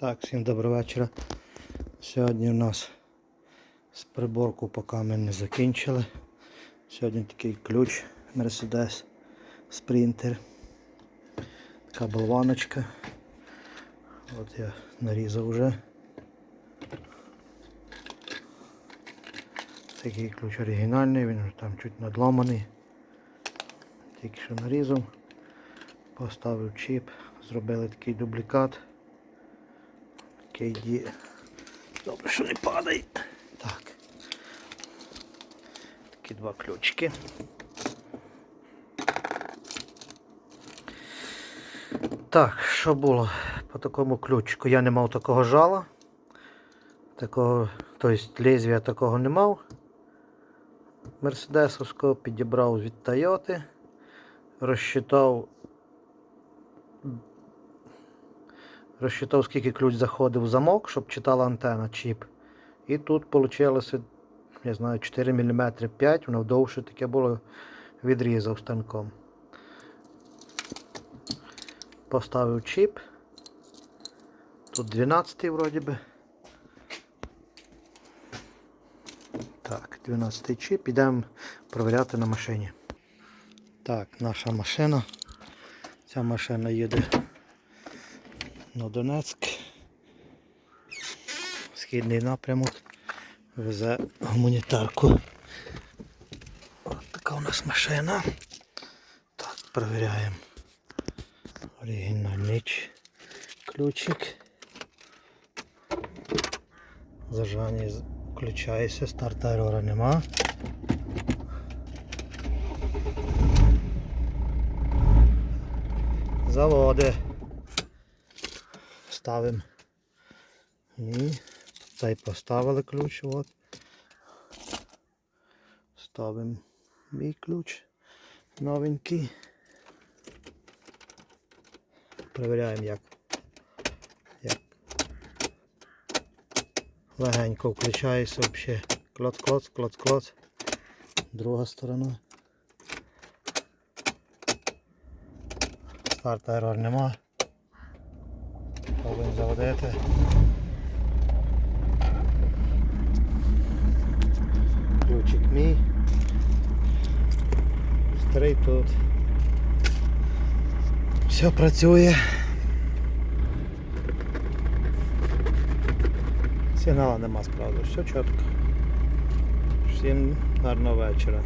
Так, всім доброго вечора. Сьогодні у нас з приборку поки ми не закінчили. Сьогодні такий ключ Mercedes Sprinter. Така болваночка. От я нарізав вже. Такий ключ оригінальний, він вже там чуть надламаний. Тільки що нарізав. Поставив чіп, зробили такий дублікат. KD. Добре, що не падає. Так. Такі два ключики. Так, що було по такому ключику? Я не мав такого жала. Такого, тобто лезвія такого не мав. Мерседесовського підібрав від Тойоти. Розчитав Розчитав, скільки ключ заходив в замок, щоб читала антена чіп. І тут вийшло, я знаю, 4 мм 5, воно довше таке було, відрізав станком. Поставив чіп. Тут 12 вроді би. Так, 12 чіп, ідемо провіряти на машині. Так, наша машина. Ця машина їде на Донецьк. Східний напрямок. Везе гуманітарку. Ось така у нас машина. Так, перевіряємо. Оригінальний ключик. Зажання включається, старта ерора нема. Заводи ставимо. І цей поставили ключ. От. Ставимо мій ключ новенький. Перевіряємо як. як. Легенько включається взагалі. Клоц-клоц, клоц-клоц. Друга сторона. Старта ерор нема. Пробуємо заводити. Ключик мій. Старий тут. Все працює. Сигнала нема справді, все чітко. Всім гарного вечора.